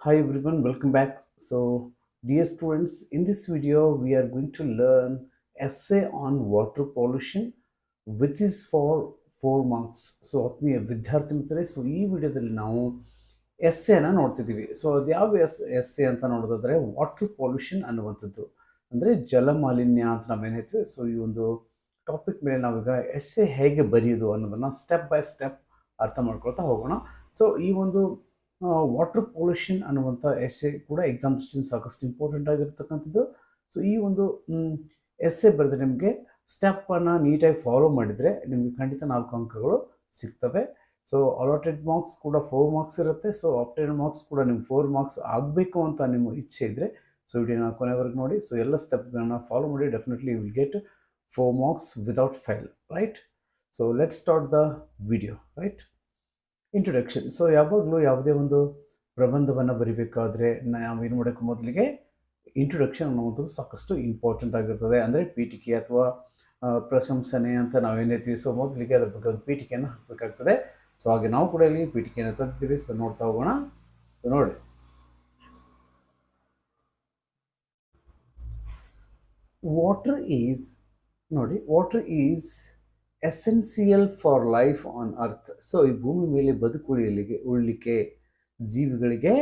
Hi everyone, welcome back. So, dear students, in this video we are going to learn essay on water pollution, which is for four marks so ಆತ್ಮೀಯ ವಿದ್ಯಾರ್ಥಿ ಮಿತ್ರರೇ so ಈ ವಿಡಿಯೋದಲ್ಲಿ ನಾವು ಎಸ್ಸೆನ ನೋಡ್ತಿದ್ದೀವಿ. So ಅದು ಯಾವ S essay ಅಂತ ನೋಡೋದಾದರೆ ವಾಟರ್ ಪೊಲ್ಯೂಷನ್ ಅನ್ನುವಂಥದ್ದು. ಅಂದರೆ ಜಲಮಾಲಿನ್ಯ ಅಂತ ನಾವೇನು ಹೇಳ್ತೀವಿ? ಸೊ ಈ ಒಂದು ಟಾಪಿಕ್ ಮೇಲೆ ನಾವೀಗ ಎಸ್ಸೆ ಹೇಗೆ ಬರೆಯೋದು ಅನ್ನೋದನ್ನು ಸ್ಟೆಪ್ ಬೈ ಸ್ಟೆಪ್ ಅರ್ಥ ಮಾಡ್ಕೊಳ್ತಾ ಹೋಗೋಣ. ಸೊ ಈ ಒಂದು ವಾಟರ್ ಪೊಲ್ಯೂಷನ್ ಅನ್ನುವಂಥ ಎಸ್ಸೆ ಕೂಡ ಎಕ್ಸಾಮ್ ಸಾಕಷ್ಟು ಇಂಪಾರ್ಟೆಂಟ್ ಆಗಿರ್ತಕ್ಕಂಥದ್ದು. ಸೊ ಈ ಒಂದು ಎಸ್ಸೆ ಬರೆದ್ರೆ ನಿಮಗೆ ಸ್ಟೆಪ್ಪನ್ನು ನೀಟಾಗಿ ಫಾಲೋ ಮಾಡಿದರೆ ನಿಮಗೆ ಖಂಡಿತ ನಾಲ್ಕು ಅಂಕಗಳು ಸಿಗ್ತವೆ. ಸೊ ಅಲಾಟೆಡ್ ಮಾರ್ಕ್ಸ್ ಕೂಡ ಫೋರ್ ಮಾರ್ಕ್ಸ್ ಇರುತ್ತೆ. ಸೊ ಆಪ್ಟೆಡ್ ಮಾರ್ಕ್ಸ್ ಕೂಡ ನಿಮ್ಗೆ ಫೋರ್ ಮಾರ್ಕ್ಸ್ ಆಗಬೇಕು ಅಂತ ನಿಮ್ಮ ಇಚ್ಛೆ ಇದ್ದರೆ ಸೊ ವಿಡಿಯೋನ ಕೊನೆವರೆಗೆ ನೋಡಿ. ಸೊ ಎಲ್ಲ ಸ್ಟೆಪ್ಗಳನ್ನ ಫಾಲೋ ಮಾಡಿ definitely will get four marks without fail right so let start the video right introduction so ಯಾವಾಗಲೂ ಯಾವುದೇ ಒಂದು ಪ್ರಬಂಧವನ್ನು ಬರಿಬೇಕಾದ್ರೆ ನಾವು ಏನು ಮಾಡೋಕ್ಕೆ ಮೊದಲಿಗೆ ಇಂಟ್ರೊಡಕ್ಷನ್ ಅನ್ನುವಂಥದ್ದು ಸಾಕಷ್ಟು ಇಂಪಾರ್ಟೆಂಟ್ ಆಗಿರ್ತದೆ. ಅಂದರೆ ಪೀಠಿಕೆ ಅಥವಾ ಪ್ರಶಂಸನೆ ಅಂತ ನಾವೇನು ಹೇಳ್ತೀವಿ, ಸೊ ಮೊದಲಿಗೆ ಅದ್ರ ಬಗ್ಗೆ ಒಂದು ಪೀಠಿಕೆಯನ್ನು ಹಾಕಬೇಕಾಗ್ತದೆ. ಸೊ, ಹಾಗೆ ನಾವು ಕೂಡ ಇಲ್ಲಿ ಪೀಠಿಕೆಯನ್ನು ತಂದಿದ್ದೀವಿ. ಸೊ, ನೋಡ್ತಾ ಹೋಗೋಣ. ಸೊ, ನೋಡಿ. ವಾಟರ್ ಈಸ್ ನೋಡಿ water is essential for life on earth so ಈ ಭೂಮಿ ಮೇಲೆ ಬದುಕುಳಿಯಲಿಗೆ ಉಳ್ಳಿಕ್ಕೆ ಜೀವಿಗಳಿಗೆ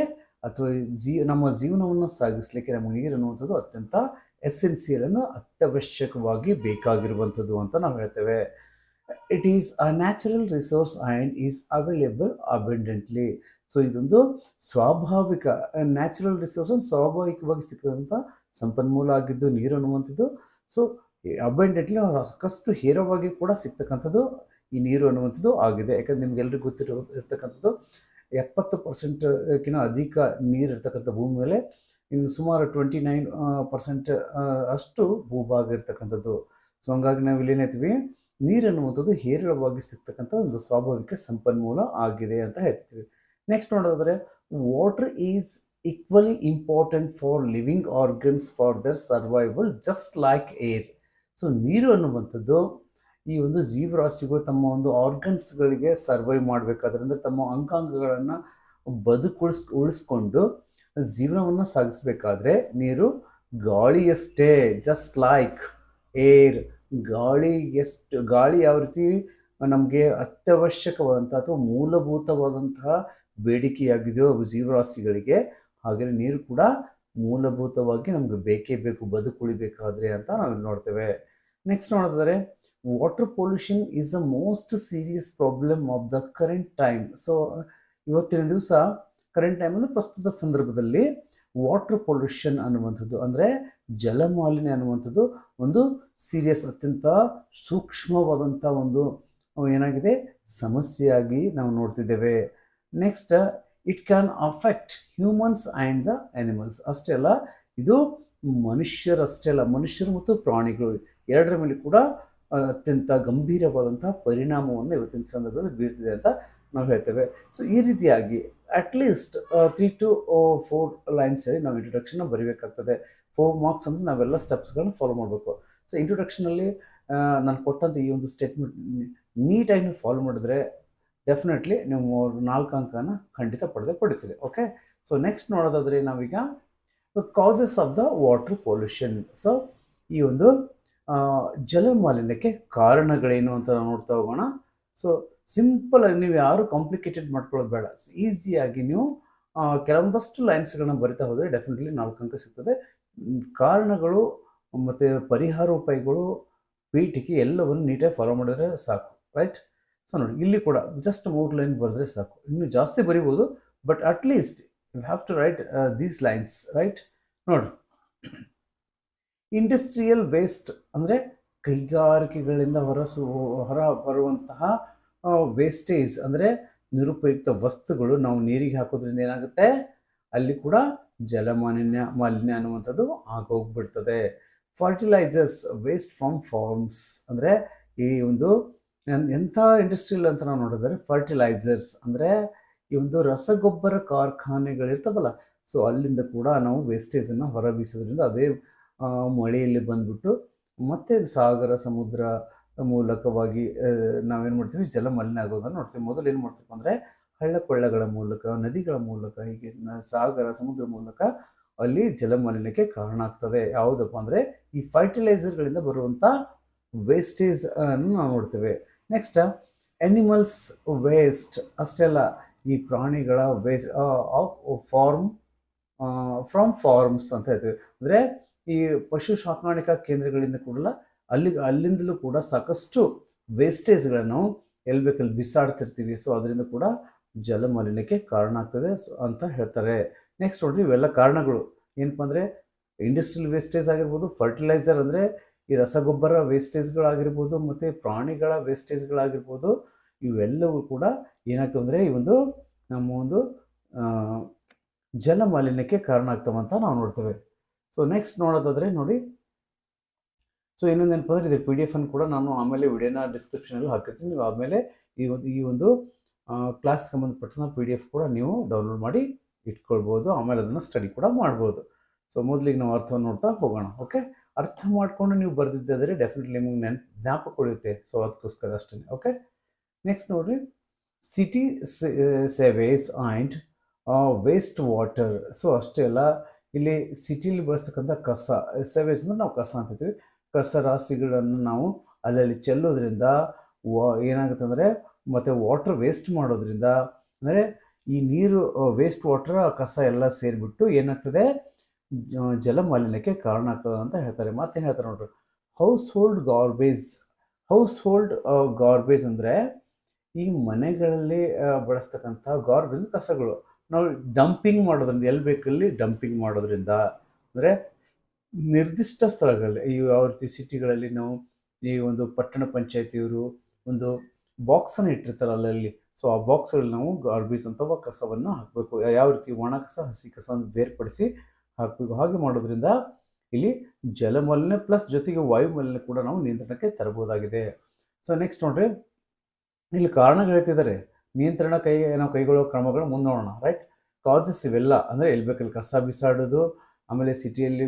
ಅಥವಾ ಜೀ, ನಮ್ಮ ಜೀವನವನ್ನು ಸಾಗಿಸ್ಲಿಕ್ಕೆ ನಮಗೆ ನೀರು ಅನ್ನುವಂಥದ್ದು ಅತ್ಯಂತ ಎಸೆನ್ಸಿಯಲ್ ಅನ್ನು ಅತ್ಯವಶ್ಯಕವಾಗಿ ಬೇಕಾಗಿರುವಂಥದ್ದು ಅಂತ ನಾವು ಹೇಳ್ತೇವೆ. It is a natural resource and is available abundantly so ಇದೊಂದು ಸ್ವಾಭಾವಿಕ ನ್ಯಾಚುರಲ್ ರಿಸೋರ್ಸ್ ಸ್ವಾಭಾವಿಕವಾಗಿ ಸಿಕ್ಕಿದಂಥ ಸಂಪನ್ಮೂಲ ಆಗಿದ್ದು ನೀರು ಅನ್ನುವಂಥದ್ದು. ಸೊ ಅಬೆಂಡೆಂಟ್ಲಿ ಸಾಕಷ್ಟು ಹೇರವಾಗಿ ಕೂಡ ಸಿಗ್ತಕ್ಕಂಥದ್ದು ಈ ನೀರು ಅನ್ನುವಂಥದ್ದು ಆಗಿದೆ. ಯಾಕಂದ್ರೆ ನಿಮ್ಗೆಲ್ಲರಿಗೂ ಗೊತ್ತಿರೋ ಇರ್ತಕ್ಕಂಥದ್ದು ಎಪ್ಪತ್ತು ಪರ್ಸೆಂಟ್ಗಿಂತ ಅಧಿಕ ನೀರು ಇರ್ತಕ್ಕಂಥ ಭೂಮಿ ಮೇಲೆ ಇನ್ನು ಸುಮಾರು ಟ್ವೆಂಟಿ ನೈನ್ ಪರ್ಸೆಂಟ್ ಅಷ್ಟು ಭೂಭಾಗ ಇರ್ತಕ್ಕಂಥದ್ದು. ಸೊ ಹಂಗಾಗಿ ನಾವು ನೀರು ಅನ್ನುವಂಥದ್ದು ಹೇರಳವಾಗಿ ಸಿಗ್ತಕ್ಕಂಥ ಒಂದು ಸ್ವಾಭಾವಿಕ ಸಂಪನ್ಮೂಲ ಆಗಿದೆ ಅಂತ ಹೇಳ್ತೀವಿ. ನೆಕ್ಸ್ಟ್ ನೋಡೋದಾದರೆ water is equally important for living organs for their survival just like air so ನೀರು ಅನ್ನುವಂಥದ್ದು ಈ ಒಂದು ಜೀವರಾಶಿಗಳು ತಮ್ಮ ಒಂದು ಆರ್ಗನ್ಸ್ಗಳಿಗೆ ಸರ್ವೈವ್ ಮಾಡಬೇಕಾದ್ರಿಂದ ತಮ್ಮ ಅಂಗಾಂಗಗಳನ್ನು ಬದುಕುಳಿಸ್, ಉಳಿಸ್ಕೊಂಡು ಜೀವನವನ್ನು ಸಾಗಿಸ್ಬೇಕಾದ್ರೆ ನೀರು ಗಾಳಿಯಷ್ಟೇ ಜಸ್ಟ್ ಲೈಕ್ ಏರ್ ಗಾಳಿ ಎಷ್ಟು ಗಾಳಿ ಯಾವ ರೀತಿ ನಮಗೆ ಅತ್ಯವಶ್ಯಕವಾದಂಥ ಅಥವಾ ಮೂಲಭೂತವಾದಂತಹ ಬೇಡಿಕೆಯಾಗಿದೆಯೋ ಜೀವರಾಶಿಗಳಿಗೆ ಹಾಗೆ ನೀರು ಕೂಡ ಮೂಲಭೂತವಾಗಿ ನಮಗೆ ಬೇಕೇ ಬೇಕು, ಬದುಕುಳಿಬೇಕಾದ್ರೆ ಅಂತ ನಾವು ನೋಡ್ತೇವೆ. ನೆಕ್ಸ್ಟ್ ನೋಡಿದ್ರೆ water pollution is the most serious problem of the current time so ಇವತ್ತಿನ ದಿವಸ ಕರೆಂಟ್ ಟೈಮ್ ಅಂದರೆ ಪ್ರಸ್ತುತ ಸಂದರ್ಭದಲ್ಲಿ ವಾಟರ್ ಪೊಲ್ಯೂಷನ್ ಅನ್ನುವಂಥದ್ದು, ಅಂದರೆ ಜಲಮಾಲಿನ್ಯ ಅನ್ನುವಂಥದ್ದು ಒಂದು ಸೀರಿಯಸ್ ಅತ್ಯಂತ ಸೂಕ್ಷ್ಮವಾದಂಥ ಒಂದು, ಏನಾಗಿದೆ, ಸಮಸ್ಯೆಯಾಗಿ ನಾವು ನೋಡ್ತಿದ್ದೇವೆ. Next it can affect humans and the animals ಅಷ್ಟೇ ಅಲ್ಲ, ಇದು ಮನುಷ್ಯರಷ್ಟೇ ಅಲ್ಲ, ಮನುಷ್ಯರು ಮತ್ತು ಪ್ರಾಣಿಗಳು. ಎರಡರ ಮೇಲೆ ಕೂಡ ಅತ್ಯಂತ ಗಂಭೀರವಾದಂತಹ ಪರಿಣಾಮವನ್ನು ಇವತ್ತಿನ ಸಂದರ್ಭದಲ್ಲಿ ಬೀರ್ತಿದೆ ಅಂತ ನಾವು ಹೇಳ್ತೇವೆ. ಸೊ ಈ ರೀತಿಯಾಗಿ at least three to four ಲೈನ್ಸಲ್ಲಿ ನಾವು ಇಂಟ್ರೊಡಕ್ಷನ್ನ ಬರೀಬೇಕಾಗ್ತದೆ. ಫೋರ್ ಮಾರ್ಕ್ಸ್ ಅಂದರೆ ನಾವೆಲ್ಲ ಸ್ಟೆಪ್ಸ್ಗಳನ್ನ ಫಾಲೋ ಮಾಡಬೇಕು. ಸೊ ಇಂಟ್ರೊಡಕ್ಷನಲ್ಲಿ ನಾನು ಕೊಟ್ಟಂಥ ಈ ಒಂದು ಸ್ಟೇಟ್ಮೆಂಟ್ ನೀಟಾಗಿ ನೀವು ಫಾಲೋ ಮಾಡಿದ್ರೆ ಡೆಫಿನೆಟ್ಲಿ ನೀವು ನಾಲ್ಕು ಅಂಕನ ಖಂಡಿತ ಪಡೆದೇ ಪಡಿತೀರಿ ಓಕೆ ಸೊ ನೆಕ್ಸ್ಟ್ ನೋಡೋದಾದ್ರೆ ನಾವೀಗ causes of the water pollution so ಈ ಒಂದು ಜಲಮಾಲಿನ್ಯಕ್ಕೆ ಕಾರಣಗಳೇನು ಅಂತ ನಾವು ನೋಡ್ತಾ ಹೋಗೋಣ. ಸೊ ಸಿಂಪಲ್ ಆಗಿ ನೀವು ಯಾರು ಕಾಂಪ್ಲಿಕೇಟೆಡ್ ಮಾಡ್ಕೊಳ್ಳೋದು ಬೇಡ. ಈಸಿಯಾಗಿ ನೀವು ಕೆಲವೊಂದಷ್ಟು ಲೈನ್ಸ್ಗಳನ್ನ ಬರಿತಾ ಹೋದರೆ ಡೆಫಿನೆಟ್ಲಿ ನಾಲ್ಕು ಅಂಕ ಸಿಗ್ತದೆ. ಕಾರಣಗಳು ಮತ್ತು ಪರಿಹಾರೋಪಾಯಗಳು ಪೀಠಿಕೆ ಎಲ್ಲವನ್ನು ನೀಟಾಗಿ ಫಾಲೋ ಮಾಡಿದ್ರೆ ಸಾಕು ರೈಟ್ ಸೊ ನೋಡಿ, ಇಲ್ಲಿ ಕೂಡ ಜಸ್ಟ್ ಮೂರು ಲೈನ್ ಬರೆದ್ರೆ ಸಾಕು. ಇನ್ನು ಜಾಸ್ತಿ ಬರಿಬೋದು but at least you have to write these lines right ನೋಡಿ. ಇಂಡಸ್ಟ್ರಿಯಲ್ ವೇಸ್ಟ್ ಅಂದರೆ ಕೈಗಾರಿಕೆಗಳಿಂದ ಹೊರಸು, ಹೊರ ಬರುವಂತಹ ವೇಸ್ಟೇಜ್ ಅಂದರೆ ನಿರುಪಯುಕ್ತ ವಸ್ತುಗಳು ನಾವು ನೀರಿಗೆ ಹಾಕೋದ್ರಿಂದ ಏನಾಗುತ್ತೆ? ಅಲ್ಲಿ ಕೂಡ ಜಲಮಾಲಿನ್ಯ, ಮಾಲಿನ್ಯ ಅನ್ನುವಂಥದ್ದು ಆಗೋಗ್ಬಿಡ್ತದೆ. ಫರ್ಟಿಲೈಸರ್ಸ್ ವೇಸ್ಟ್ ಫ್ರಮ್ ಫಾರ್ಮ್ಸ್ ಅಂದರೆ ಈ ಒಂದು ಎಂಥ ಇಂಡಸ್ಟ್ರಿಯಲ್ ಅಂತ ನಾವು ನೋಡಿದ್ರೆ ಫರ್ಟಿಲೈಸರ್ಸ್ ಅಂದರೆ ಈ ಒಂದು ರಸಗೊಬ್ಬರ ಕಾರ್ಖಾನೆಗಳಿರ್ತವಲ್ಲ ಸೊ ಅಲ್ಲಿಂದ ಕೂಡ ನಾವು ವೇಸ್ಟೇಜನ್ನು ಹೊರಬೀಸೋದ್ರಿಂದ ಅದೇ ಮಳೆಯಲ್ಲಿ ಬಂದ್ಬಿಟ್ಟು ಮತ್ತೆ ಸಾಗರ, ಸಮುದ್ರ ಮೂಲಕವಾಗಿ ನಾವೇನು ಮಾಡ್ತೀವಿ ಜಲ ಮಾಲಿನ್ಯ ಆಗೋದನ್ನು ನೋಡ್ತೀವಿ. ಮೊದಲು ಏನು ಮಾಡ್ತೀವಿ ಅಂದರೆ ಹಳ್ಳಕೊಳ್ಳಗಳ ಮೂಲಕ, ನದಿಗಳ ಮೂಲಕ, ಹೀಗೆ ಸಾಗರ, ಸಮುದ್ರ ಮೂಲಕ ಅಲ್ಲಿ ಜಲಮಾಲಿನ್ಯಕ್ಕೆ ಕಾರಣ ಆಗ್ತವೆ ಯಾವುದಪ್ಪ ಅಂದರೆ ಈ ಫರ್ಟಿಲೈಸರ್ಗಳಿಂದ ಬರುವಂಥ ವೇಸ್ಟೇಜ್ ಅನ್ನು ನಾವು ನೋಡ್ತೇವೆ. ನೆಕ್ಸ್ಟ್ ಎನಿಮಲ್ಸ್ ವೇಸ್ಟ್ ಅಷ್ಟೇ ಅಲ್ಲ ಈ ಪ್ರಾಣಿಗಳ waste of farm from farms ಅಂತ ಹೇಳ್ತೀವಿ. ಅಂದರೆ ಈ ಪಶು ಸಾಕಾಣಿಕಾ ಕೇಂದ್ರಗಳಿಂದ ಕೂಡ ಅಲ್ಲಿ, ಅಲ್ಲಿಂದಲೂ ಕೂಡ ಸಾಕಷ್ಟು ವೇಸ್ಟೇಜ್ಗಳನ್ನು ಎಲ್ಲಿ ಬೇಕಲ್ಲಿ ಬಿಸಾಡ್ತಿರ್ತೀವಿ. ಸೊ ಅದರಿಂದ ಕೂಡ ಜಲಮಾಲಿನ್ಯಕ್ಕೆ ಕಾರಣ ಆಗ್ತದೆ ಅಂತ ಹೇಳ್ತಾರೆ. ನೆಕ್ಸ್ಟ್ ನೋಡ್ರಿ ಇವೆಲ್ಲ ಕಾರಣಗಳು. ಏನಪ್ಪ ಅಂದರೆ ಇಂಡಸ್ಟ್ರಿಯಲ್ ವೇಸ್ಟೇಜ್ ಆಗಿರ್ಬೋದು ಫರ್ಟಿಲೈಸರ್ ಅಂದರೆ ಈ ರಸಗೊಬ್ಬರ ವೇಸ್ಟೇಜ್ಗಳಾಗಿರ್ಬೋದು ಮತ್ತು ಪ್ರಾಣಿಗಳ ವೇಸ್ಟೇಜ್ಗಳಾಗಿರ್ಬೋದು ಇವೆಲ್ಲವೂ ಕೂಡ ಏನಾಗ್ತವೆ ಅಂದರೆ ಈ ಒಂದು ನಮ್ಮ ಒಂದು ಜಲ ಮಾಲಿನ್ಯಕ್ಕೆ ಕಾರಣ ಆಗ್ತವೆ ಅಂತ ನಾವು ನೋಡ್ತೇವೆ. ಸೊ ನೆಕ್ಸ್ಟ್ ನೋಡೋದಾದರೆ ನೋಡಿ. ಸೊ ಇನ್ನೊಂದು ಏನಪ್ಪ ಅಂದರೆ ಇದು ಪಿ ಡಿ ಎಫನ್ನು ಕೂಡ ನಾನು ಆಮೇಲೆ ವಿಡಿಯೋನ ಡಿಸ್ಕ್ರಿಪ್ಷನಲ್ಲಿ ಹಾಕಿರ್ತೀನಿ. ನೀವು ಆಮೇಲೆ ಈ ಒಂದು ಈ ಒಂದು ಕ್ಲಾಸ್ ಸಂಬಂಧಪಟ್ಟ ಪಿ ಡಿ ಎಫ್ ಕೂಡ ನೀವು ಡೌನ್ಲೋಡ್ ಮಾಡಿ ಇಟ್ಕೊಳ್ಬೋದು. ಆಮೇಲೆ ಅದನ್ನು ಸ್ಟಡಿ ಕೂಡ ಮಾಡ್ಬೋದು. ಸೊ ಮೊದಲಿಗೆ ನಾವು ಅರ್ಥವನ್ನು ನೋಡ್ತಾ ಹೋಗೋಣ. ಓಕೆ ಅರ್ಥ ಮಾಡಿಕೊಂಡು ನೀವು ಬರೆದಿದ್ದಾದರೆ ಡೆಫಿನೆಟ್ಲಿ ನಿಮಗೆ ನೆನ್, ಜ್ಞಾಪಕ ಉಳಿಯುತ್ತೆ. ಸೊ ಅದಕ್ಕೋಸ್ಕರ ಅಷ್ಟೇ ಓಕೆ ನೆಕ್ಸ್ಟ್ ನೋಡಿರಿ. City sewage and waste water so ಅಷ್ಟೇ ಅಲ್ಲ, ಇಲ್ಲಿ ಸಿಟಿಲಿ ಬಳಸ್ತಕ್ಕಂಥ ಕಸ ಸೇವೇಸ್ ಅಂದರೆ ನಾವು ಕಸ ಅಂತಿದ್ದೀವಿ ಕಸ ರಾಶಿಗಳನ್ನು ನಾವು ಅಲ್ಲಲ್ಲಿ ಚೆಲ್ಲೋದ್ರಿಂದ, ವಾ, ಏನಾಗುತ್ತೆ ಅಂದರೆ, ಮತ್ತು ವಾಟರ್ ವೇಸ್ಟ್ ಮಾಡೋದ್ರಿಂದ, ಅಂದರೆ ಈ ನೀರು ವೇಸ್ಟ್ ವಾಟರ್ ಕಸ ಎಲ್ಲ ಸೇರಿಬಿಟ್ಟು ಏನಾಗ್ತದೆ? ಜಲ ಮಾಲಿನ್ಯಕ್ಕೆ ಕಾರಣ ಆಗ್ತದೆ ಅಂತ ಹೇಳ್ತಾರೆ. ಮತ್ತೇನು ಹೇಳ್ತಾರೆ ನೋಡ್ರಿ? Household garbage household garbage ಅಂದರೆ ಈ ಮನೆಗಳಲ್ಲಿ ಬಳಸ್ತಕ್ಕಂಥ ಗಾರ್ಬೇಜ್ ಕಸಗಳು. ನಾವು ಡಂಪಿಂಗ್ ಮಾಡೋದ್ರಿಂದ, ಎಲ್ಲಿ ಬೇಕಲ್ಲಿ ಡಂಪಿಂಗ್ ಮಾಡೋದ್ರಿಂದ, ಅಂದರೆ ನಿರ್ದಿಷ್ಟ ಸ್ಥಳಗಳಲ್ಲಿ, ಈ ಯಾವ ರೀತಿ ಸಿಟಿಗಳಲ್ಲಿ ನಾವು ಈ ಒಂದು ಪಟ್ಟಣ ಪಂಚಾಯತಿಯವರು ಒಂದು ಬಾಕ್ಸನ್ನು ಇಟ್ಟಿರ್ತಾರೆ ಅಲ್ಲಲ್ಲಿ ಸೊ ಆ ಬಾಕ್ಸ್ಗಳಲ್ಲಿ ನಾವು ಗಾರ್ಬೇಜ್ ಅಂತ ಕಸವನ್ನು ಹಾಕಬೇಕು. ಯಾವ ರೀತಿ ಒಣ ಕಸ, ಹಸಿ ಕಸವನ್ನು ಬೇರ್ಪಡಿಸಿ ಹಾಕಬೇಕು ಹಾಗೆ ಮಾಡೋದ್ರಿಂದ ಇಲ್ಲಿ ಜಲಮಾಲಿನ್ಯ ಪ್ಲಸ್ ಜೊತೆಗೆ ವಾಯುಮಾಲಿನ್ಯ ಕೂಡ ನಾವು ನಿಯಂತ್ರಣಕ್ಕೆ ತರಬಹುದಾಗಿದೆ. ಸೊ ನೆಕ್ಸ್ಟ್ ನೋಡ್ರಿ. ಇಲ್ಲಿ ಕಾರಣಗಳು ಹೇಳ್ತಿದ್ದಾರೆ. ನಿಯಂತ್ರಣ ಕೈ, ನಾವು ಕೈಗೊಳ್ಳುವ ಕ್ರಮಗಳು ನೋಡೋಣ ರೈಟ್ ಕಾಸಸ್ ಇವೆಲ್ಲ, ಅಂದರೆ ಎಲ್ಲಿ ಬೇಕಲ್ಲಿ ಕಸ ಬಿಸಾಡೋದು, ಆಮೇಲೆ ಸಿಟಿಯಲ್ಲಿ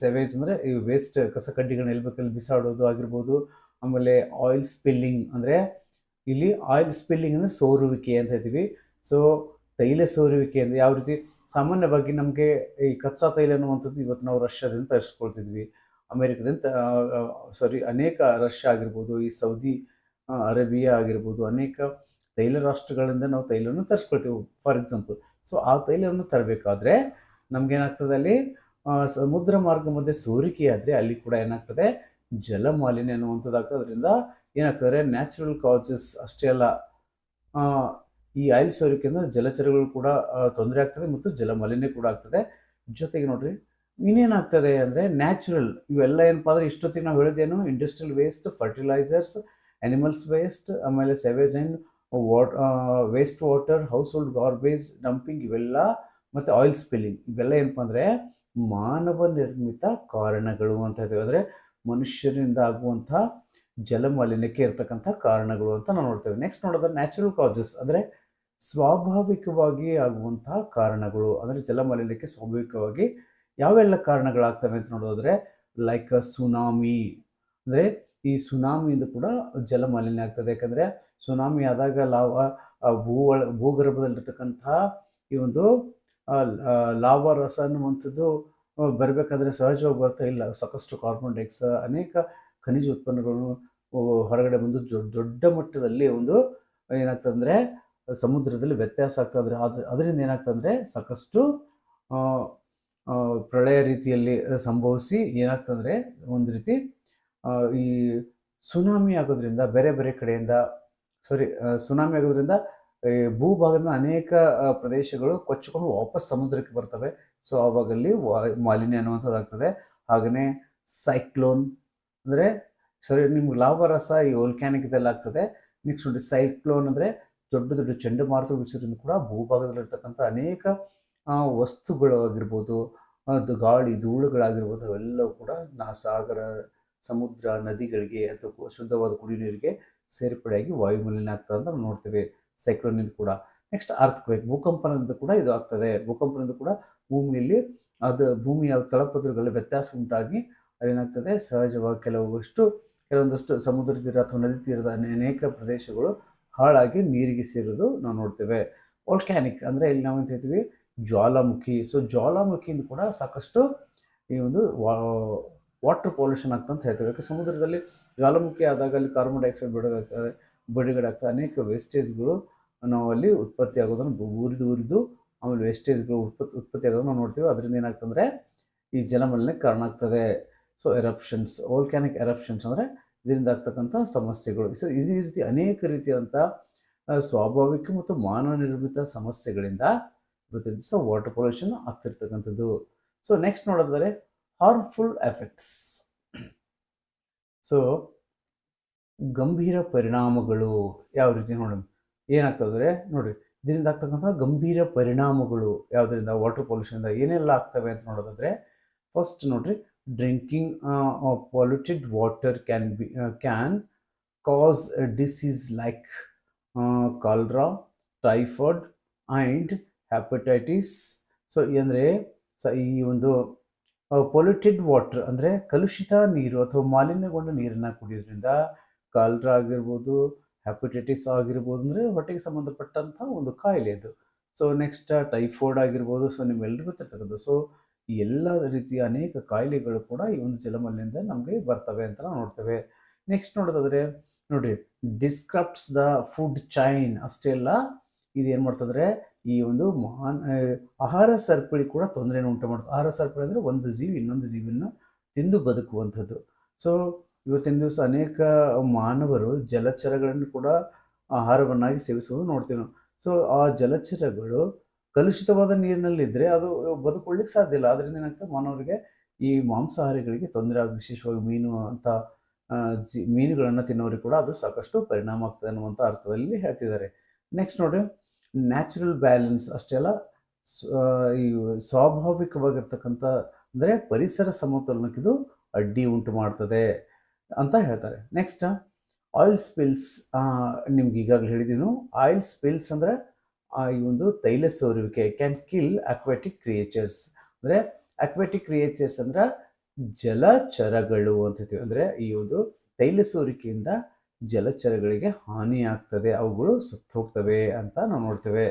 ಸೆವೇಜ್ ಅಂದರೆ ಈ ವೇಸ್ಟ್ ಕಸ ಕಡ್ಡಿಗಳನ್ನ ಎಲ್ಲಿ ಬೇಕಲ್ಲಿ ಬಿಸಾಡೋದು ಆಗಿರ್ಬೋದು, ಆಮೇಲೆ ಆಯಿಲ್ ಸ್ಪಿಲ್ಲಿಂಗ್ ಅಂದರೆ ಇಲ್ಲಿ ಆಯಿಲ್ ಸ್ಪಿಲ್ಲಿಂಗ್ ಅಂದರೆ ಸೋರುವಿಕೆ ಅಂತ ಹೇಳ್ತೀವಿ. ಸೊ ತೈಲ ಸೋರುವಿಕೆ ಅಂದರೆ ಯಾವ ರೀತಿ? ಸಾಮಾನ್ಯವಾಗಿ ನಮಗೆ ಈ ಕಚ್ಚಾ ತೈಲ ಅನ್ನುವಂಥದ್ದು ಇವತ್ತು ನಾವು ರಷ್ಯಾದಿಂದ ತರಿಸ್ಕೊಳ್ತಿದ್ವಿ. ಅಮೇರಿಕದಿಂದ ಸಾರಿ ಅನೇಕ ರಷ್ಯಾ ಆಗಿರ್ಬೋದು, ಈ ಸೌದಿ ಅರೇಬಿಯಾ ಆಗಿರ್ಬೋದು, ಅನೇಕ ತೈಲ ರಾಷ್ಟ್ರಗಳಿಂದ ನಾವು ತೈಲವನ್ನು ತರಿಸ್ಕೊಳ್ತೀವಿ. ಫಾರ್ ಎಕ್ಸಾಂಪಲ್ ಸೊ ಆ ತೈಲವನ್ನು ತರಬೇಕಾದ್ರೆ ನಮಗೇನಾಗ್ತದೆ ಅಲ್ಲಿ ಸಮುದ್ರ ಮಾರ್ಗ ಮಧ್ಯೆ ಸೋರಿಕೆಯಾದರೆ ಅಲ್ಲಿ ಕೂಡ ಏನಾಗ್ತದೆ ಜಲಮಾಲಿನ್ಯ ಅನ್ನುವಂಥದ್ದಾಗ್ತದೆ ಅದರಿಂದ ಏನಾಗ್ತದೆ ನ್ಯಾಚುರಲ್ ಕಾಸಸ್ ಅಷ್ಟೇ ಅಲ್ಲ. ಈ ಆಯಿಲ್ ಸೋರಿಕೆಯಿಂದ ಜಲಚರಗಳು ಕೂಡ ತೊಂದರೆ ಆಗ್ತದೆ ಮತ್ತು ಜಲ ಮಾಲಿನ್ಯ ಕೂಡ ಆಗ್ತದೆ. ಜೊತೆಗೆ ನೋಡ್ರಿ ಇನ್ನೇನಾಗ್ತದೆ ಅಂದರೆ ನ್ಯಾಚುರಲ್ ಇವೆಲ್ಲ ಏನಪ್ಪ ಅಂದರೆ ಇಷ್ಟೊತ್ತಿಗೆ ನಾವು ಹೇಳಿದೇನು industrial waste fertilisers animals waste ಆಮೇಲೆ sewage and what waste water household garbage dumping ಇವೆಲ್ಲ, ಮತ್ತು ಆಯಿಲ್ ಸ್ಪಿಲ್ಲಿಂಗ್ ಇವೆಲ್ಲ ಏನಪ್ಪ ಅಂದರೆ ಮಾನವ ನಿರ್ಮಿತ ಕಾರಣಗಳು ಅಂತ ಹೇಳ್ತೀವಿ. ಅಂದರೆ ಮನುಷ್ಯರಿಂದ ಆಗುವಂಥ ಜಲಮಾಲಿನ್ಯಕ್ಕೆ ಇರ್ತಕ್ಕಂಥ ಕಾರಣಗಳು ಅಂತ ನಾವು ನೋಡ್ತೇವೆ. ನೆಕ್ಸ್ಟ್ ನೋಡೋದ್ರೆ ನ್ಯಾಚುರಲ್ ಕಾಸಸ್ ಅಂದರೆ ಸ್ವಾಭಾವಿಕವಾಗಿ ಆಗುವಂತಹ ಕಾರಣಗಳು, ಅಂದರೆ ಜಲಮಾಲಿನ್ಯಕ್ಕೆ ಸ್ವಾಭಾವಿಕವಾಗಿ ಯಾವೆಲ್ಲ ಕಾರಣಗಳಾಗ್ತವೆ ಅಂತ ನೋಡೋದ್ರೆ ಲೈಕ್ ಸುನಾಮಿ ಅಂದರೆ ಈ ಸುನಾಮಿಯಿಂದ ಕೂಡ ಜಲಮಾಲಿನ್ಯ ಆಗ್ತದೆ. ಯಾಕಂದರೆ ಸುನಾಮಿ ಆದಾಗ ಲಾವ ಭೂ ಒಳ- ಈ ಒಂದು ಲಾವಾ ರಸ ಅನ್ನುವಂಥದ್ದು ಬರಬೇಕಾದ್ರೆ ಸಹಜವಾಗಿ ಬರ್ತಾ ಇಲ್ಲ. ಸಾಕಷ್ಟು ಕಾರ್ಬನ್ ಡೈಆಕ್ಸೈಡ್ ಅನೇಕ ಖನಿಜ ಉತ್ಪನ್ನಗಳು ಹೊರಗಡೆ ಬಂದು ದೊಡ್ಡ ದೊಡ್ಡ ಮಟ್ಟದಲ್ಲಿ ಒಂದು ಏನಾಗ್ತದೆ ಅಂದರೆ ಸಮುದ್ರದಲ್ಲಿ ವ್ಯತ್ಯಾಸ ಆಗ್ತದೆ ಅದು, ಅದರಿಂದ ಏನಾಗ್ತದೆ ಸಾಕಷ್ಟು ಪ್ರಳಯ ರೀತಿಯಲ್ಲಿ ಸಂಭವಿಸಿ ಏನಾಗ್ತಂದರೆ ಒಂದು ರೀತಿ ಈ ಸುನಾಮಿ ಆಗೋದ್ರಿಂದ ಬೇರೆ ಬೇರೆ ಕಡೆಯಿಂದ ಸಾರಿ ಸುನಾಮಿ ಆಗೋದ್ರಿಂದ ಈ ಭೂಭಾಗದ ಅನೇಕ ಪ್ರದೇಶಗಳು ಕೊಚ್ಚಿಕೊಂಡು ವಾಪಸ್ ಸಮುದ್ರಕ್ಕೆ ಬರ್ತವೆ. ಸೊ ಆವಾಗಲ್ಲಿ ಮಾಲಿನ್ಯ ಅನ್ನುವಂಥದ್ದಾಗ್ತದೆ. ಹಾಗೆಯೇ ಸೈಕ್ಲೋನ್, ಅಂದರೆ ಸರಿ ನಿಮ್ಗೆ ಲಾಭರಸ ಈ ವೋಲ್ಕ್ಯಾನಿಕ್ ಇದೆಲ್ಲ ಆಗ್ತದೆ. ನೆಕ್ಸ್ಟ್ ಸೈಕ್ಲೋನ್ ಅಂದರೆ ದೊಡ್ಡ ದೊಡ್ಡ ಚಂಡಮಾರುತ ಬೀಸೋದ್ರಿಂದ ಕೂಡ ಭೂಭಾಗದಲ್ಲಿರ್ತಕ್ಕಂಥ ಅನೇಕ ವಸ್ತುಗಳಾಗಿರ್ಬೋದು ಗಾಳಿ, ಧೂಳುಗಳಾಗಿರ್ಬೋದು, ಅವೆಲ್ಲವೂ ಕೂಡ ನಾ ಸಾಗರ, ಸಮುದ್ರ, ನದಿಗಳಿಗೆ ಅಥವಾ ಶುದ್ಧವಾದ ಕುಡಿಯುವ ನೀರಿಗೆ ಸೇರ್ಪಡೆಯಾಗಿ ವಾಯುಮಾಲಿನ್ಯ ಆಗ್ತದೆ ಅಂತ ನಾವು ನೋಡ್ತೇವೆ. ಸೈಕ್ಲೋನಿಂದ ಕೂಡ. ನೆಕ್ಸ್ಟ್ ಅರ್ಥಕ್ವೇಕ್, ಭೂಕಂಪನದಿಂದ ಕೂಡ ಇದು ಆಗ್ತದೆ. ಭೂಕಂಪನದಿಂದ ಕೂಡ ಭೂಮಿಯಲ್ಲಿ ಅದು ಭೂಮಿಯ ತಳಪದ್ರಗಳಲ್ಲಿ ವ್ಯತ್ಯಾಸ ಉಂಟಾಗಿ ಅದೇನಾಗ್ತದೆ? ಸಹಜವಾಗಿ ಕೆಲವಷ್ಟು ಕೆಲವೊಂದಷ್ಟು ಸಮುದ್ರ ತೀರ ಅಥವಾ ನದಿ ತೀರದ ಅನೇಕ ಪ್ರದೇಶಗಳು ಹಾಳಾಗಿ ನೀರಿಗೆ ಸೇರೋದು ನಾವು ನೋಡ್ತೇವೆ. ಓಲ್ಕ್ಯಾನಿಕ್ ಅಂದರೆ ಇಲ್ಲಿ ನಾವು ಅಂತ ಹೇಳ್ತೀವಿ? ಜ್ವಾಲಾಮುಖಿ. ಸೊ ಜ್ವಾಲಾಮುಖಿಯಿಂದ ಕೂಡ ಸಾಕಷ್ಟು ಈ ಒಂದು ವಾಟರ್ ಪೊಲ್ಯೂಷನ್ ಆಗ್ತದೆ ಅಂತ ಹೇಳ್ತೇವೆ. ಯಾಕೆ ಸಮುದ್ರದಲ್ಲಿ ಜ್ವಾಲಾಮುಖಿ ಆದಾಗ ಅಲ್ಲಿ ಕಾರ್ಬನ್ ಡೈಆಕ್ಸೈಡ್ ಬಿಡುಗಡೆ ಬಿಡುಗಡೆ ಅನೇಕ ವೇಸ್ಟೇಜ್ಗಳು ನಾವು ಅಲ್ಲಿ ಉತ್ಪತ್ತಿ ಆಗೋದನ್ನು ಉರಿದು ಉರಿದು ಆಮೇಲೆ ವೇಸ್ಟೇಜ್ಗಳು ಉತ್ಪತ್ತಿ ಉತ್ಪತ್ತಿ ಆಗೋದನ್ನು ನಾವು ನೋಡ್ತೀವಿ. ಅದರಿಂದ ಏನಾಗ್ತಂದರೆ ಈ ಜಲಮಲಿನ ಕಾರಣ ಆಗ್ತದೆ. ಸೊ ಎರಪ್ಷನ್ಸ್ ಓಲ್ಕ್ಯಾನಿಕ್ ಎರಪ್ಷನ್ಸ್ ಅಂದರೆ ಇದರಿಂದ ಆಗ್ತಕ್ಕಂಥ ಸಮಸ್ಯೆಗಳು. ಸೊ ಈ ರೀತಿ ಅನೇಕ ರೀತಿಯಾದಂಥ ಸ್ವಾಭಾವಿಕ ಮತ್ತು ಮಾನವ ನಿರ್ಮಿತ ಸಮಸ್ಯೆಗಳಿಂದ ಇವತ್ತಿನ ದಿವಸ ವಾಟರ್ ಪೊಲ್ಯೂಷನ್ ಆಗ್ತಿರ್ತಕ್ಕಂಥದ್ದು. ಸೊ ನೆಕ್ಸ್ಟ್ ನೋಡೋದಾದರೆ ಹಾರ್ಮ್ಫುಲ್ ಎಫೆಕ್ಟ್ಸ್ ಸೊ ಗಂಭೀರ ಪರಿಣಾಮಗಳು ಯಾವ ರೀತಿ ನೋಡಿ ಏನಾಗ್ತದೆ ನೋಡ್ರಿ. ಇದರಿಂದ ಆಗ್ತಕ್ಕಂಥ ಗಂಭೀರ ಪರಿಣಾಮಗಳು ಯಾವುದರಿಂದ? ವಾಟರ್ ಪೊಲ್ಯೂಷನ್ದ ಏನೆಲ್ಲ ಆಗ್ತವೆ ಅಂತ ನೋಡೋದಾದರೆ ಫಸ್ಟ್ ನೋಡ್ರಿ drinking polluted water can be can cause disease like cholera typhoid and hepatitis so ಅಂದರೆ, ಸ, ಈ ಒಂದು ಪೊಲ್ಯೂಟೆಡ್ ವಾಟರ್ ಅಂದರೆ ಕಲುಷಿತ ನೀರು ಅಥವಾ ಮಾಲಿನ್ಯಗೊಂಡ ನೀರನ್ನು ಕುಡಿಯೋದ್ರಿಂದ ಕಾಲ್ರಾ ಆಗಿರ್ಬೋದು ಹ್ಯಾಪಟೈಟಿಸ್ ಆಗಿರ್ಬೋದು ಅಂದರೆ ಹೊಟ್ಟೆಗೆ ಸಂಬಂಧಪಟ್ಟಂಥ ಒಂದು ಕಾಯಿಲೆ ಅದು ಸೊ ನೆಕ್ಸ್ಟ್ ಟೈಫಾಯ್ಡ್ ಆಗಿರ್ಬೋದು ಸೊ ನಿಮ್ಮೆಲ್ಲರಿಗೂ ಗೊತ್ತಿರ್ತಕ್ಕಂಥ ಸೊ ಈ ಎಲ್ಲ ರೀತಿಯ ಅನೇಕ ಕಾಯಿಲೆಗಳು ಕೂಡ ಈ ಒಂದು ಜಲಮಲಿನಿಂದ ನಮಗೆ ಬರ್ತವೆ ಅಂತ ನಾವು ನೋಡ್ತೇವೆ. ನೆಕ್ಸ್ಟ್ ನೋಡೋದಾದ್ರೆ ನೋಡಿ ಡಿಸ್ಕ್ರಪ್ಸ್ ದ ಫುಡ್ ಚೈನ್ ಅಷ್ಟೇ ಅಲ್ಲ, ಇದು ಏನು ಮಾಡ್ತಂದ್ರೆ ಈ ಒಂದು ಮಹಾನ್ ಆಹಾರ ಸರಪಳಿ ಕೂಡ ತೊಂದರೆಯನ್ನು ಉಂಟು ಮಾಡ್ತದೆ ಆಹಾರ ಸರಪಳಿ ಅಂದರೆ ಒಂದು ಜೀವಿ ಇನ್ನೊಂದು ಜೀವಿಯನ್ನು ತಿಂದು ಬದುಕುವಂಥದ್ದು. ಸೊ ಇವತ್ತಿನ ದಿವಸ ಅನೇಕ ಮಾನವರು ಜಲಚರಗಳನ್ನು ಕೂಡ ಆಹಾರವನ್ನಾಗಿ ಸೇವಿಸುವುದು ನೋಡ್ತೀವಿ ನಾವು. ಸೊ ಆ ಜಲಚರಗಳು ಕಲುಷಿತವಾದ ನೀರಿನಲ್ಲಿದ್ದರೆ ಅದು ಬದುಕೊಳ್ಳಿಕ್ಕೆ ಸಾಧ್ಯ ಇಲ್ಲ. ಅದರಿಂದ ಏನಾಗ್ತದೆ ಮಾನವರಿಗೆ ಈ ಮಾಂಸಾಹಾರಿಗಳಿಗೆ ತೊಂದರೆ ಆಗಿ ವಿಶೇಷವಾಗಿ ಮೀನು ಅಂತ ಜಿ, ಮೀನುಗಳನ್ನು ತಿನ್ನೋರಿಗೆ ಕೂಡ ಅದು ಸಾಕಷ್ಟು ಪರಿಣಾಮ ಆಗ್ತದೆ ಅನ್ನುವಂಥ ಅರ್ಥದಲ್ಲಿ ಹೇಳ್ತಿದ್ದಾರೆ. ನೆಕ್ಸ್ಟ್ ನೋಡಿ ನ್ಯಾಚುರಲ್ ಬ್ಯಾಲೆನ್ಸ್ ಅಷ್ಟೆಲ್ಲ ಈ ಸ್ವಾಭಾವಿಕವಾಗಿರ್ತಕ್ಕಂಥ, ಅಂದರೆ ಪರಿಸರ ಸಮತೋಲನಕ್ಕೆ ಇದು ಅಡ್ಡಿ ಉಂಟು ಮಾಡ್ತದೆ ಅಂತ ಹೇಳ್ತಾರೆ. ನೆಕ್ಸ್ಟ್ ಆಯಿಲ್ ಸ್ಪಿಲ್ಸ್ ನಿಮ್ಗೆ ಈಗಾಗಲೇ ಹೇಳಿದ್ದೀನಿ. ಆಯಿಲ್ ಸ್ಪಿಲ್ಸ್ ಅಂದರೆ ಈ ಒಂದು ತೈಲ ಸೋರುವಿಕೆ ಕ್ಯಾನ್ ಕಿಲ್ ಅಕ್ವಾಟಿಕ್ ಕ್ರಿಯೇಚರ್ಸ್ ಅಂದರೆ ಅಕ್ವಾಟಿಕ್ ಕ್ರಿಯೇಚರ್ಸ್ ಅಂದ್ರೆ ಜಲಚರಗಳು ಅಂತ ಹೇಳ್ತೀವಿ. ಅಂದರೆ ಈ ಒಂದು ತೈಲ ಸೋರಿಕೆಯಿಂದ ಜಲಚರಗಳಿಗೆ ಹಾನಿಯಾಗ್ತದೆ ಅವುಗಳು ಸತ್ತು ಹೋಗ್ತವೆ ಅಂತ ನಾವು ನೋಡ್ತೇವೆ.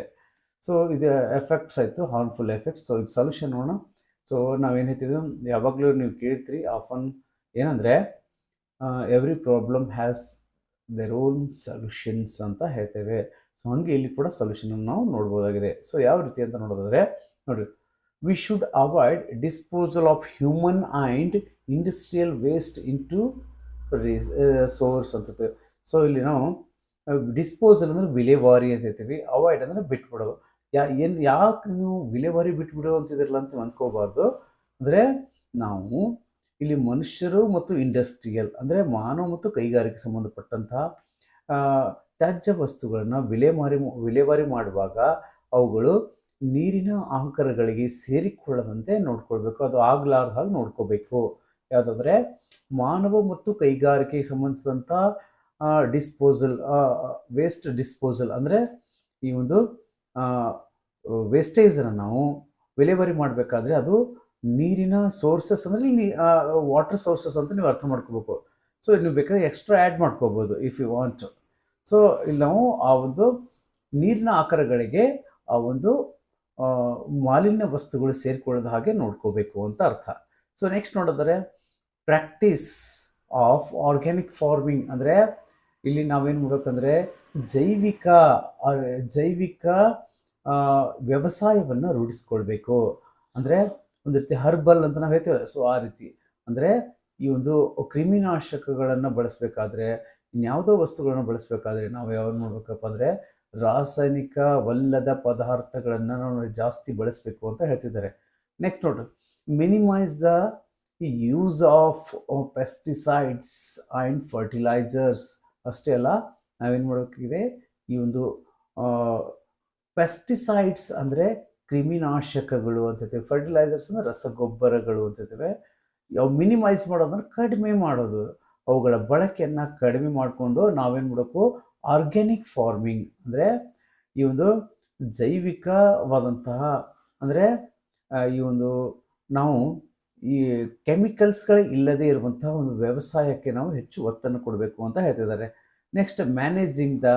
ಸೊ ಇದು ಎಫೆಕ್ಟ್ಸ್ ಆಯಿತು ಹಾರ್ಮ್ಫುಲ್ ಎಫೆಕ್ಟ್ಸ್ ಸೊ ಈಗ ಸೊಲ್ಯೂಷನ್ ನೋಡೋಣ. ಸೊ ನಾವೇನು ಹೇಳ್ತಿದ್ವಿ ಯಾವಾಗಲೂ ನೀವು ಕೇಳ್ತೀರಿ ಆಫನ್ ಏನಂದರೆ every problem has their own solutions ಅಂತ ಹೇಳ್ತೇವೆ. ಸೊ ಹಂಗೆ ಇಲ್ಲಿ ಕೂಡ ಸೊಲ್ಯೂಷನ್ ನಾವು ನೋಡ್ಬೋದಾಗಿದೆ. ಸೊ ಯಾವ ರೀತಿ ಅಂತ ನೋಡೋದಾದರೆ, ನೋಡಿರಿ. We should avoid disposal of human and industrial waste into source ಅಂತ ಸೊ ಇಲ್ಲಿ ನಾವು ಡಿಸ್ಪೋಸಲ್ ಅಂದರೆ ವಿಲೇವಾರಿ ಅಂತ ಹೇಳ್ತೀವಿ. ಅವಾಯ್ಡ್ ಅಂದರೆ ಬಿಟ್ಬಿಡೋದು. ಯಾ, ಏನು, ಯಾಕೆ ನೀವು ವಿಲೇವಾರಿ ಬಿಟ್ಬಿಡೋ ಅಂತಿದ್ರಲ್ಲ ಅಂತ ಅಂದ್ಕೋಬಾರ್ದು. ಅಂದರೆ, ನಾವು ಇಲ್ಲಿ ಮನುಷ್ಯರು ಮತ್ತು ಇಂಡಸ್ಟ್ರಿಯಲ್ ಅಂದರೆ ಮಾನವ ಮತ್ತು ಕೈಗಾರಿಕೆ ಸಂಬಂಧಪಟ್ಟಂತಹ ತ್ಯಾಜ್ಯ ವಸ್ತುಗಳನ್ನು ವಿಲೇವಾರಿ ವಿಲೇವಾರಿ ಮಾಡುವಾಗ ಅವುಗಳು ನೀರಿನ ಆಂಕರಗಳಿಗೆ ಸೇರಿಕೊಳ್ಳದಂತೆ ನೋಡ್ಕೊಳ್ಬೇಕು. ಅದು ಆಗ್ಲಾರ್ದ ಹಾಗೆ ನೋಡ್ಕೋಬೇಕು. ಯಾವುದಾದ್ರೆ ಮಾನವ ಮತ್ತು ಕೈಗಾರಿಕೆಗೆ ಸಂಬಂಧಿಸಿದಂಥ ಡಿಸ್ಪೋಸಲ್ ವೇಸ್ಟ್ ಡಿಸ್ಪೋಸಲ್ ಅಂದರೆ ಈ ಒಂದು ವೇಸ್ಟೇಜನ್ನು ನಾವು ವಿಲೇವಾರಿ ಮಾಡಬೇಕಾದ್ರೆ ಅದು ನೀರಿನ ಸೋರ್ಸಸ್ ಅಂದರೆ ಇಲ್ಲಿ ವಾಟರ್ ಸೋರ್ಸಸ್ ಅಂತ ನೀವು ಅರ್ಥ ಮಾಡ್ಕೋಬೇಕು. ಸೊ ನೀವು ಬೇಕಾದ್ರೆ ಎಕ್ಸ್ಟ್ರಾ ಆ್ಯಡ್ ಮಾಡ್ಕೋಬೋದು ಇಫ್ ಯು ವಾಂಟ್ ಸೊ, ಇಲ್ಲಿ ನಾವು ಆ ಒಂದು ನೀರಿನ ಆಕಾರಗಳಿಗೆ ಆ ಒಂದು ಮಾಲಿನ್ಯ ವಸ್ತುಗಳು ಸೇರಿಕೊಳ್ಳದ ಹಾಗೆ ನೋಡ್ಕೋಬೇಕು ಅಂತ ಅರ್ಥ. ಸೊ ನೆಕ್ಸ್ಟ್ ನೋಡಿದ್ರೆ ಪ್ರಾಕ್ಟೀಸ್ ಆಫ್ ಆರ್ಗ್ಯಾನಿಕ್ ಫಾರ್ಮಿಂಗ್ ಅಂದರೆ ಇಲ್ಲಿ ನಾವೇನು ಮಾಡ್ಬೇಕಂದ್ರೆ ಜೈವಿಕ ಜೈವಿಕ ವ್ಯವಸಾಯವನ್ನು ರೂಢಿಸ್ಕೊಳ್ಬೇಕು. ಅಂದರೆ ಒಂದು ರೀತಿ ಹರ್ಬಲ್ ಅಂತ ನಾವು ಹೇಳ್ತೇವೆ ಸೊ ಆ ರೀತಿ. ಅಂದರೆ ಈ ಒಂದು ಕ್ರಿಮಿನಾಶಕಗಳನ್ನು ಬಳಸಬೇಕಾದ್ರೆ ಇನ್ಯಾವುದೋ ವಸ್ತುಗಳನ್ನು ಬಳಸಬೇಕಾದ್ರೆ ನಾವು ಯಾವಾಗ ನೋಡ್ಬೇಕಪ್ಪ ಅಂದರೆ ರಾಸಾಯನಿಕವಲ್ಲದ ಪದಾರ್ಥಗಳನ್ನು ನಾವು ಜಾಸ್ತಿ ಬಳಸಬೇಕು ಅಂತ ಹೇಳ್ತಿದ್ದಾರೆ. ನೆಕ್ಸ್ಟ್ ನೋಡ್ರಿ minimise the use of pesticides and fertilisers ಅಷ್ಟೇ ಅಲ್ಲ, ನಾವೇನು ಮಾಡಬೇಕಿದೆ? ಈ ಒಂದು ಪೆಸ್ಟಿಸೈಡ್ಸ್ ಅಂದರೆ ಕ್ರಿಮಿನಾಶಕಗಳು ಅಂತ ಹೇಳ್ತೇವೆ. ಫರ್ಟಿಲೈಸರ್ಸ್ ಅಂದರೆ ರಸಗೊಬ್ಬರಗಳು ಅಂತ ಹೇಳ್ತೇವೆ. ಅವು ಮಿನಿಮೈಸ್ ಮಾಡೋದಂದ್ರೆ ಕಡಿಮೆ ಮಾಡೋದು. ಅವುಗಳ ಬಳಕೆಯನ್ನು ಕಡಿಮೆ ಮಾಡಿಕೊಂಡು ನಾವೇನು ಮಾಡಬೇಕು? ಆರ್ಗ್ಯಾನಿಕ್ ಫಾರ್ಮಿಂಗ್ ಅಂದರೆ ಈ ಒಂದು ಜೈವಿಕವಾದಂತಹ ಅಂದರೆ ಈ ಒಂದು ನಾವು ಈ ಕೆಮಿಕಲ್ಸ್ಗಳು ಇಲ್ಲದೇ ಇರುವಂತಹ ಒಂದು ವ್ಯವಸಾಯಕ್ಕೆ ನಾವು ಹೆಚ್ಚು ಒತ್ತನ್ನು ಕೊಡಬೇಕು ಅಂತ ಹೇಳ್ತಿದ್ದಾರೆ. Next managing the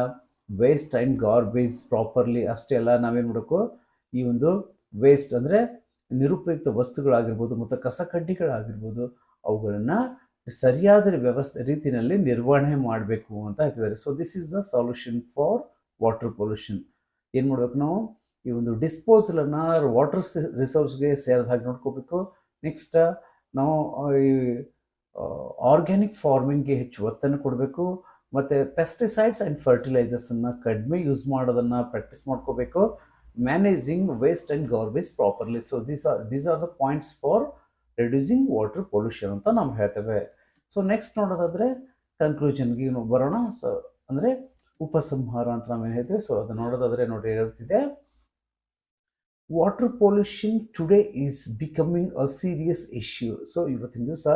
waste and garbage properly ಅಷ್ಟೇ ಅಲ್ಲ, ನಾವೇನು ಮಾಡಬೇಕು? ಈ ಒಂದು ವೇಸ್ಟ್ ಅಂದರೆ ನಿರುಪಯುಕ್ತ ವಸ್ತುಗಳಾಗಿರ್ಬೋದು, ಮತ್ತು ಕಸ ಕಡ್ಡಿಗಳಾಗಿರ್ಬೋದು, ಅವುಗಳನ್ನು ಸರಿಯಾದ ವ್ಯವಸ್ಥೆ ರೀತಿಯಲ್ಲಿ ನಿರ್ವಹಣೆ ಮಾಡಬೇಕು ಅಂತ ಹೇಳ್ತಿದ್ದಾರೆ. So this is the solution for water pollution ಏನು ಮಾಡಬೇಕು ನಾವು? ಈ ಒಂದು ಡಿಸ್ಪೋಸಲನ್ನು ವಾಟರ್ ರಿಸೋರ್ಸ್ಗೆ ಸೇರಿದ ಹಾಗೆ ನೋಡ್ಕೋಬೇಕು. ನೆಕ್ಸ್ಟ್ ನಾವು ಈ ಆರ್ಗ್ಯಾನಿಕ್ ಫಾರ್ಮಿಂಗ್ಗೆ ಹೆಚ್ಚು ಒತ್ತನ್ನು ಕೊಡಬೇಕು. ಮತ್ತು ಪೆಸ್ಟಿಸೈಡ್ಸ್ ಆ್ಯಂಡ್ ಫರ್ಟಿಲೈಸರ್ಸನ್ನು ಕಡಿಮೆ ಯೂಸ್ ಮಾಡೋದನ್ನು ಪ್ರಾಕ್ಟೀಸ್ ಮಾಡ್ಕೋಬೇಕು. Managing waste and garbage properly so these are these are the points for reducing water pollution ಅಂತ ನಾವು ಹೇಳ್ತೇವೆ. ಸೊ ನೆಕ್ಸ್ಟ್ ನೋಡೋದಾದರೆ ಕನ್ಕ್ಲೂಷನ್ಗೆ ಇನ್ನು ಬರೋಣ. ಸೊ ಅಂದರೆ ಉಪಸಂಹಾರ ಅಂತ ನಾವೇನು ಹೇಳ್ತೀವಿ? ಸೊ ಅದು ನೋಡೋದಾದರೆ ನೋಡಿ ಹೇಳ್ತಿದೆ. Water pollution today is becoming a serious issue so ಇವತ್ತಿನ ದಿವಸ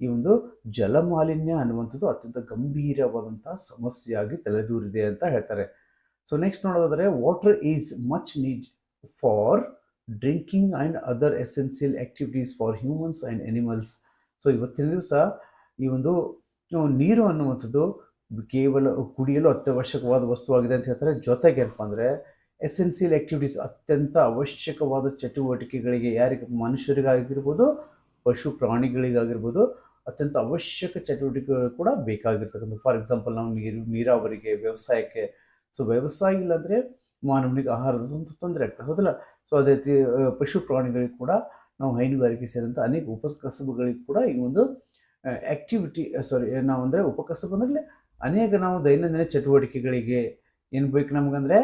ಈ ಒಂದು ಜಲಮಾಲಿನ್ಯ ಅನ್ನುವಂಥದ್ದು ಅತ್ಯಂತ ಗಂಭೀರವಾದಂಥ ಸಮಸ್ಯೆಯಾಗಿ ತಲೆದೂರಿದೆ ಅಂತ ಹೇಳ್ತಾರೆ. ಸೊ ನೆಕ್ಸ್ಟ್ ನೋಡೋದಾದರೆ water is much need for drinking and other essential activities for humans and animals so ಇವತ್ತಿನ ದಿವಸ ಈ ಒಂದು ನೀರು ಅನ್ನುವಂಥದ್ದು ಕೇವಲ ಕುಡಿಯಲು ಅತ್ಯವಶ್ಯಕವಾದ ವಸ್ತುವಾಗಿದೆ ಅಂತ ಹೇಳ್ತಾರೆ. ಜೊತೆಗೆ ಏನಪ್ಪ ಅಂದರೆ ಎಸೆನ್ಸಿಯಲ್ ಆ್ಯಕ್ಟಿವಿಟೀಸ್ ಅತ್ಯಂತ ಅವಶ್ಯಕವಾದ ಚಟುವಟಿಕೆಗಳಿಗೆ ಯಾರಿಗೆ, ಮನುಷ್ಯರಿಗಾಗಿರ್ಬೋದು, ಪಶು ಪ್ರಾಣಿಗಳಿಗಾಗಿರ್ಬೋದು ಅತ್ಯಂತ ಅವಶ್ಯಕ ಚಟುವಟಿಕೆಗಳು ಕೂಡ ಬೇಕಾಗಿರ್ತಕ್ಕಂಥ ಫಾರ್ ಎಕ್ಸಾಂಪಲ್ ನಾವು ನೀರು, ನೀರಾವರಿಗೆ, ವ್ಯವಸಾಯಕ್ಕೆ. ಸೊ ವ್ಯವಸಾಯ ಇಲ್ಲಾಂದರೆ ಮಾನವನಿಗೆ ಆಹಾರದ ತೊಂದರೆ ಆಗ್ತದೆ, ಹೌದಲ್ಲ? ಸೊ ಅದೇ ರೀತಿ ಪಶು ಪ್ರಾಣಿಗಳಿಗೆ ಕೂಡ ನಾವು ಹೈನುಗಾರಿಕೆ ಸೇರಿದಂಥ ಅನೇಕ ಉಪಕಸಬುಗಳಿಗೆ ಕೂಡ ಈ ಒಂದು ಆ್ಯಕ್ಟಿವಿಟಿ ಸಾರಿ ನಾವು ಅಂದರೆ ಉಪಕಸಬು ಅಂದರೆ ಅನೇಕ ನಾವು ದೈನಂದಿನ ಚಟುವಟಿಕೆಗಳಿಗೆ ಏನು ಬೇಕು ನಮಗಂದರೆ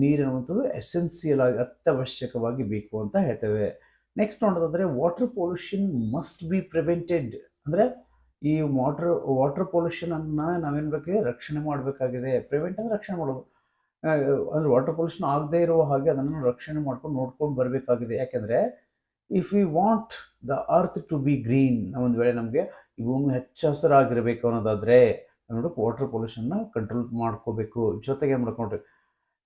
ನೀರು ಅನ್ನುವಂಥದ್ದು ಎಸೆನ್ಸಿಯಲ್ ಆಗಿ ಅತ್ಯವಶ್ಯಕವಾಗಿ ಬೇಕು ಅಂತ ಹೇಳ್ತೇವೆ. ನೆಕ್ಸ್ಟ್ ನೋಡೋದಾದರೆ water pollution must be prevented ಅಂದರೆ ಈ ವಾಟರ್ ವಾಟರ್ ಪೊಲ್ಯೂಷನನ್ನು ನಾವೇನು ಬೇಕು, ರಕ್ಷಣೆ ಮಾಡಬೇಕಾಗಿದೆ. ಪ್ರಿವೆಂಟ್ ಅಂದರೆ ರಕ್ಷಣೆ ಮಾಡೋದು. ಅಂದರೆ ವಾಟರ್ ಪೊಲ್ಯೂಷನ್ ಆಗದೇ ಇರೋ ಹಾಗೆ ಅದನ್ನು ರಕ್ಷಣೆ ಮಾಡ್ಕೊಂಡು ನೋಡ್ಕೊಂಡು ಬರಬೇಕಾಗಿದೆ. ಯಾಕೆಂದರೆ if you want the earth to be green ಒಂದು ವೇಳೆ ನಮಗೆ ಭೂಮಿ ಹಚ್ಚ ಹಸಿರಾಗಿರಬೇಕು ಅನ್ನೋದಾದರೆ ನೋಡೋಕೆ ವಾಟರ್ ಪೊಲ್ಯೂಷನ್ನ ಕಂಟ್ರೋಲ್ ಮಾಡ್ಕೋಬೇಕು. ಜೊತೆಗೆ ಮಾಡ್ಕೊಂಡ್ರೆ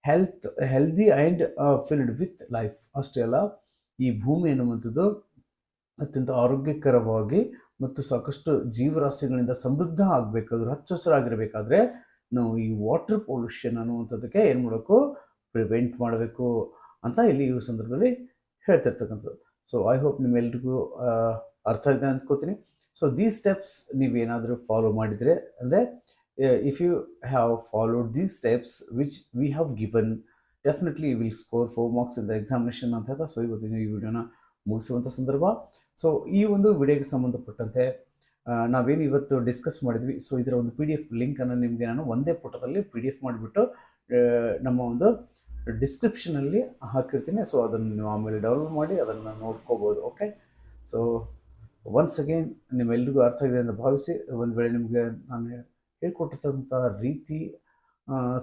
health healthy and filled with life ಅಷ್ಟೇ ಅಲ್ಲ, ಈ ಭೂಮಿ ಎನ್ನುವಂಥದ್ದು ಅತ್ಯಂತ ಆರೋಗ್ಯಕರವಾಗಿ ಮತ್ತು ಸಾಕಷ್ಟು ಜೀವರಾಶಿಗಳಿಂದ ಸಮೃದ್ಧ ಆಗಬೇಕಾದ್ರೆ ಹಚ್ಚ ಹಸಿರಾಗಿರಬೇಕಾದ್ರೆ ನಾವು ಈ ವಾಟರ್ ಪೊಲ್ಯೂಷನ್ ಅನ್ನುವಂಥದ್ದಕ್ಕೆ ಏನು ಮಾಡಬೇಕು? ಪ್ರಿವೆಂಟ್ ಮಾಡಬೇಕು ಅಂತ ಇಲ್ಲಿ ಈ ಸಂದರ್ಭದಲ್ಲಿ ಹೇಳ್ತಿರ್ತಕ್ಕಂಥದ್ದು. ಸೊ ಐ ಹೋಪ್ ನಿಮ್ಮೆಲ್ರಿಗೂ ಅರ್ಥ ಅರ್ಥ ಆಗಿದೆ ಅಂದ್ಕೋತೀನಿ. ಸೊ ದೀ ಸ್ಟೆಪ್ಸ್ ನೀವೇನಾದರೂ ಫಾಲೋ ಮಾಡಿದರೆ, ಅಂದರೆ if you have followed these steps which we have given definitely will score four marks in the examination ಅಂತ ಸೊ ಇವತ್ತಿನ ಈ ವಿಡಿಯೋನ ಮುಗಿಸುವಂಥ ಸಂದರ್ಭ. ಸೊ ಈ ಒಂದು ವಿಡಿಯೋಗೆ ಸಂಬಂಧಪಟ್ಟಂತೆ ನಾವೇನು ಇವತ್ತು ಡಿಸ್ಕಸ್ ಮಾಡಿದ್ವಿ ಸೊ ಇದರ ಒಂದು ಪಿ ಡಿ ಎಫ್ ಲಿಂಕನ್ನು ನಿಮಗೆ ನಾನು ಒಂದೇ ಪುಟದಲ್ಲಿ ಪಿ ಡಿ ಎಫ್ ಮಾಡಿಬಿಟ್ಟು ನಮ್ಮ ಒಂದು ಡಿಸ್ಕ್ರಿಪ್ಷನಲ್ಲಿ ಹಾಕಿರ್ತೀನಿ. ಸೊ ಅದನ್ನು ನೀವು ಆಮೇಲೆ ಡೌನ್ಲೋಡ್ ಮಾಡಿ, ಅದನ್ನು ನೋಡ್ಕೋಬೋದು ಓಕೆ ಸೊ ಒನ್ಸ್ ಅಗೇನ್ ನಿಮ್ಮೆಲ್ರಿಗೂ ಅರ್ಥ ಆಗಿದೆ ಅಂತ ಭಾವಿಸಿ, ಒಂದು ವೇಳೆ ನಿಮಗೆ ನಾನು ಹೇಳ್ಕೊಟ್ಟಿರ್ತಕ್ಕಂಥ ರೀತಿ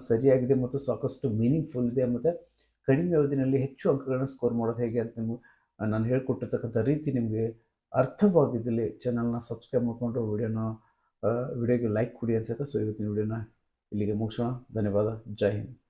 ಸರಿಯಾಗಿದೆ ಮತ್ತು ಸಾಕಷ್ಟು ಮೀನಿಂಗ್ಫುಲ್ ಇದೆ ಮತ್ತು ಕಡಿಮೆ ಅವಧಿನಲ್ಲಿ ಹೆಚ್ಚು ಅಂಕಗಳನ್ನು ಸ್ಕೋರ್ ಮಾಡೋದು ಹೇಗೆ ಅಂತ ನಿಮಗೆ ನಾನು ಹೇಳ್ಕೊಟ್ಟಿರ್ತಕ್ಕಂಥ ರೀತಿ ನಿಮಗೆ ಅರ್ಥವಾಗಿದ್ದಲ್ಲಿ ಚಾನಲ್ನ ಸಬ್ಸ್ಕ್ರೈಬ್ ಮಾಡಿಕೊಂಡು ವಿಡಿಯೋನ ವಿಡಿಯೋಗೆ ಲೈಕ್ ಕೊಡಿ ಅಂತ ಹೇಳ್ತಾ ಸೊ ಇವತ್ತಿನ ವಿಡಿಯೋನ ಇಲ್ಲಿಗೆ ಮುಗಿಸೋಣ. ಧನ್ಯವಾದ. ಜೈ ಹಿಂದ್.